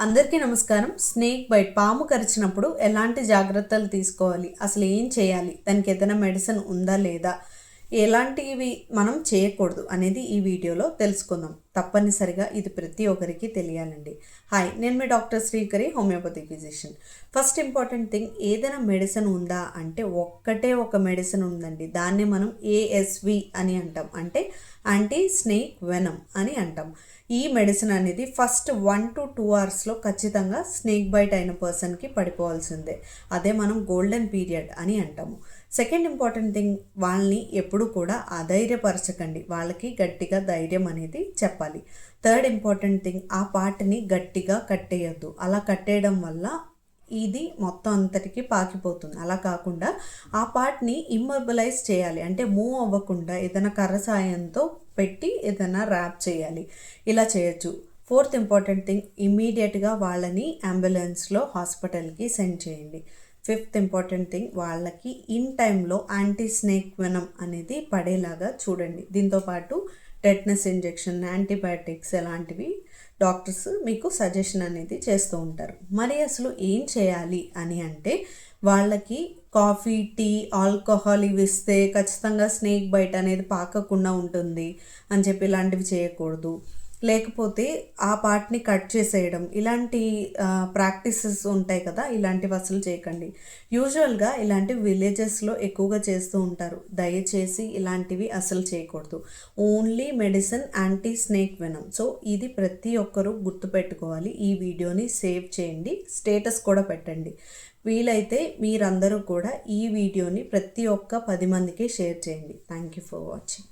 అందరికీ నమస్కారం. Snake bite పాము కరిచినప్పుడు ఎలాంటి జాగ్రత్తలు తీసుకోవాలి? అసలు ఏం చేయాలి? దానికి ఏదైనా మెడిసిన్ ఉందా లేదా? ఎలాంటివి మనం చేయకూడదు అనేది ఈ వీడియోలో తెలుసుకుందాం. తప్పనిసరిగా ఇది ప్రతి ఒక్కరికి తెలియాలండి. హాయ్ నేను మీ doctor Srikari homeopathy physician. First important thing ఏదైనా మెడిసిన్ ఉందా అంటే ఒక్కటే ఒక మెడిసిన్ ఉందండి. దాన్ని మనం ఏఎస్వి అని అంటాం. అంటే యాంటీ స్నేక్ వెనం అని అంటాం. ఈ మెడిసిన్ అనేది ఫస్ట్ వన్ టు టూ అవర్స్లో ఖచ్చితంగా స్నేక్ బైట్ అయిన పర్సన్కి పడిపోవాల్సిందే. అదే మనం గోల్డెన్ పీరియడ్ అని అంటాము. సెకండ్ ఇంపార్టెంట్ థింగ్ వాళ్ళని ఎప్పుడూ కూడా అధైర్యపరచకండి. వాళ్ళకి గట్టిగా ధైర్యం అనేది చెప్పాలి. థర్డ్ ఇంపార్టెంట్ థింగ్ ఆ పార్ట్ని గట్టిగా కట్టేయద్దు. అలా కట్టేయడం వల్ల ఇది మొత్తం అంతటికి పాకిపోతుంది. అలా కాకుండా ఆ పార్ట్ని ఇమ్మొబిలైజ్ చేయాలి. అంటే మూవ్ అవ్వకుండా ఏదైనా కర్ర సాయంతో పెట్టి ఏదైనా ర్యాప్ చేయాలి. ఇలా చేయొచ్చు. ఫోర్త్ ఇంపార్టెంట్ థింగ్ ఇమీడియట్గా వాళ్ళని అంబులెన్స్లో హాస్పిటల్కి సెండ్ చేయండి. ఫిఫ్త్ ఇంపార్టెంట్ థింగ్ వాళ్ళకి ఇన్ టైంలో యాంటీ స్నేక్ వెనం అనేది పడేలాగా చూడండి. దీంతోపాటు టెట్నస్ ఇంజెక్షన్ యాంటీబయాటిక్స్ ఎలాంటివి డాక్టర్స్ మీకు సజెషన్ అనేది చేస్తూ ఉంటారు. మరి అసలు ఏం చేయాలి అని అంటే వాళ్ళకి కాఫీ టీ ఆల్కహాల్ ఇవి ఇస్తే ఖచ్చితంగా స్నేక్ బైట్ అనేది పాకకుండా ఉంటుంది అని చెప్పి ఇలాంటివి చేయకూడదు. లేకపోతే ఆ పార్ట్ని కట్ చేసేయడం. ఇలాంటి ప్రాక్టీసెస్ ఉంటాయి కదా ఇలాంటివి అసలు చేయకండి. యూజువల్గా ఇలాంటి విలేజెస్లో ఎక్కువగా చేస్తూ ఉంటారు. దయచేసి ఇలాంటివి అసలు చేయకూడదు. Only medicine anti snake venom. So ఇది ప్రతి ఒక్కరూ గుర్తుపెట్టుకోవాలి. ఈ వీడియోని సేవ్ చేయండి. స్టేటస్ కూడా పెట్టండి. వీలైతే మీరందరూ కూడా ఈ వీడియోని ప్రతి ఒక్క పది మందికి షేర్ చేయండి. Thank you for watching.